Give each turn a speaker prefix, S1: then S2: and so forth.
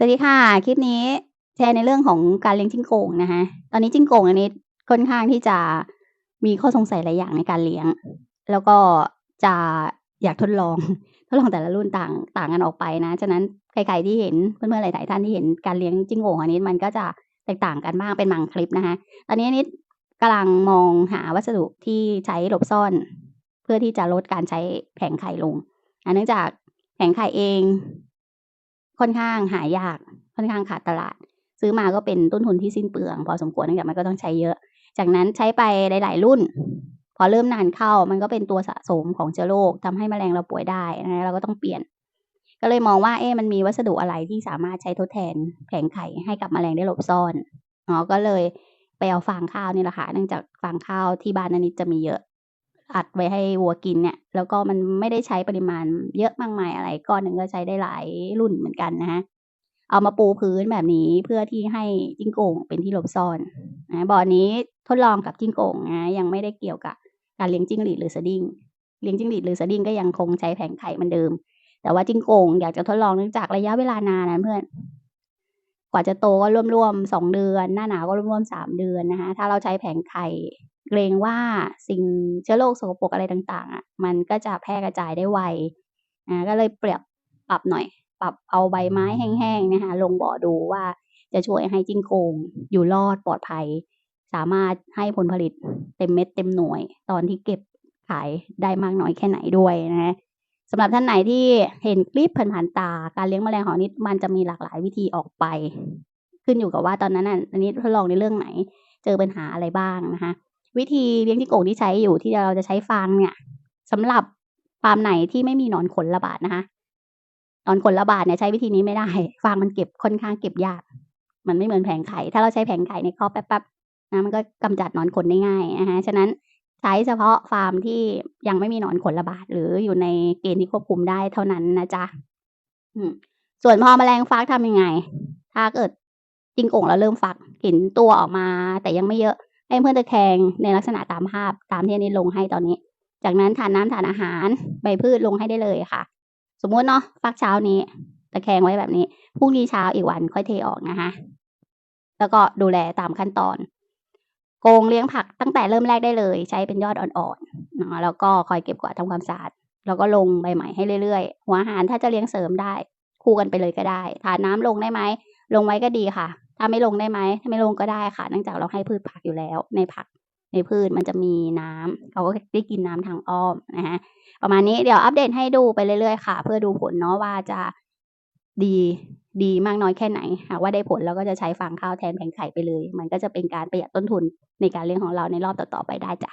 S1: สวัสดีค่ะ คลิปนี้แชร์ในเรื่องของการเลี้ยงจิ้งโก่งนะคะตอนนี้จิ้งโก่งอันนี้ค่อนข้างที่จะมีข้อสงสัยหลายอย่างในการเลี้ยง แล้วก็จะอยากทดลอง ทดลองแต่ละรุ่นต่างต่างกันออกไปนะฉะนั้นใครๆที่เห็นเพื่อนๆหลายๆท่านที่เห็นการเลี้ยงจิ้งโก่งอันนี้มันก็จะแตกต่างกันบ้างเป็นบางคลิปนะคะตอนนี้นิดกำลังมองหาวัสดุที่ใช้หลบซ่อน เพื่อที่จะลดการใช้แผงไข่ลงเนื่องจากแผงไข่เอง ค่อนข้างหายาก ค่อนข้างขาดตลาด ซื้อมาก็เป็นต้นทุนที่สิ้นเปลือง พอสมควรเนื่องจากมันก็ต้องใช้เยอะ จากนั้นใช้ไปหลาย ๆ รุ่น พอเริ่มนานเข้ามันก็เป็นตัวสะสมของเชื้อโรคทำให้แมลงเราป่วยได้นะเราก็ต้องเปลี่ยน ก็เลยมองว่าเอ๊ะมันมีวัสดุอะไรที่สามารถใช้ทดแทนแผงไข่ให้กับแมลงได้หลบซ่อนอ๋อก็เลยไปเอาฟางข้าวนี่แหละค่ะเนื่องจากฟางข้าวที่บ้านนันนิดจะมีเยอะ อัดไว้ให้วัวกินเนี่ย แล้วก็มันไม่ได้ใช้ปริมาณเยอะมากมายอะไรก้อนหนึ่งก็ใช้ได้หลายรุ่นเหมือนกันนะคะเอามาปูพื้นแบบนี้เพื่อที่ให้จิ้งโก่งเป็นที่หลบซ่อนนะบ่อนี้ทดลองกับจิ้งโก่งนะยังไม่ได้เกี่ยวกับการเลี้ยงจิ้งหรีดหรือสดิ้งเลี้ยงจิ้งหรีดหรือสดิ้งก็ยังคงใช้แผงไข่เหมือนเดิม แต่ว่าจิ้งโก่งอยากจะทดลองเนื่องจากระยะเวลานานนะเพื่อนกว่าจะโตก็ร่วมๆสองเดือน หน้าหนาวก็ร่วมๆสามเดือนนะคะถ้าเราใช้แผงไข่ เกรงว่าสิ่งเชื้อโรคสกปรกอะไรต่างๆอะมันก็จะแพร่กระจายได้ไวอ่าก็เลยเปรียบปรับหน่อย ปรับเอาใบไม้แห้งๆนะคะลงบ่อดูว่าจะช่วยให้จิ้งโกงอยู่รอดปลอดภัย สามารถให้ผลผลิตเต็มเม็ดเต็มหน่วย ตอนที่เก็บขายได้มากน้อยแค่ไหนด้วยนะสำหรับท่านไหนที่เห็นคลิปผ่านๆตา การเลี้ยงแมลงหอนิดมันจะมีหลากหลายวิธีออกไป ขึ้นอยู่กับว่าตอนนั้นอันนี้ทดลองในเรื่องไหน เจอปัญหาอะไรบ้างนะคะ วิธีเลี้ยงจิ้งโก่งที่ใช้อยู่ที่เราจะใช้ฟางเนี่ยสำหรับฟาร์มไหนที่ไม่มีหนอนขนระบาดนะคะหนอนขนระบาดเนี่ยใช้วิธีนี้ไม่ได้ ฟางมันเก็บค่อนข้างเก็บยาก มันไม่เหมือนแผงไข่ถ้าเราใช้แผงไข่ในครอบแป๊บๆนะมันก็กำจัดหนอนขนได้ง่ายนะคะฉะนั้นใช้เฉพาะฟาร์มที่ยังไม่มีหนอนขนระบาด หรืออยู่ในเกณฑ์ที่ควบคุมได้เท่านั้นนะจ๊ะส่วนพอแมลงฟักทำยังไง ถ้าเกิดจิงโก่งเราเริ่มฟักเห็นตัวออกมา แต่ยังไม่เยอะ ให้เพื่อนตะแคงในลักษณะตามภาพตามที่อันนี้ลงให้ตอนนี้ จากนั้นทานน้ำทานอาหารใบพืชลงให้ได้เลยค่ะ สมมุติเนาะฟักเช้านี้ตะแคงไว้แบบนี้พรุ่งนี้เช้าอีกวันค่อยเทออกนะคะแล้วก็ดูแลตามขั้นตอน โกงเลี้ยงผักตั้งแต่เริ่มแรกได้เลย ใช้เป็นยอดอ่อนๆเนาะแล้วก็คอยเก็บกวาดทำความสะอาดแล้วก็ลงใบใหม่ให้เรื่อยๆ หัวอาหารถ้าจะเลี้ยงเสริมได้ คู่กันไปเลยก็ได้ ทานน้ำลงได้ไหม ลงไว้ก็ดีค่ะ ถ้าไม่ลงได้ไหมถ้าไม่ลงก็ได้ค่ะเนื่องจากเราให้พืชผักอยู่แล้ว ในผักในพืชมันจะมีน้ำเขาก็ได้กินน้ำทางอ้อมนะฮะประมาณนี้เดี๋ยวอัปเดตให้ดูไปเรื่อยๆค่ะ เพื่อดูผลเนาะว่าจะดีดีมากน้อยแค่ไหน หากว่าได้ผลเราก็จะใช้ฟางข้าวแทนแผงไข่ไปเลย มันก็จะเป็นการประหยัดต้นทุนในการเลี้ยงของเราในรอบต่อๆไปได้จ้ะ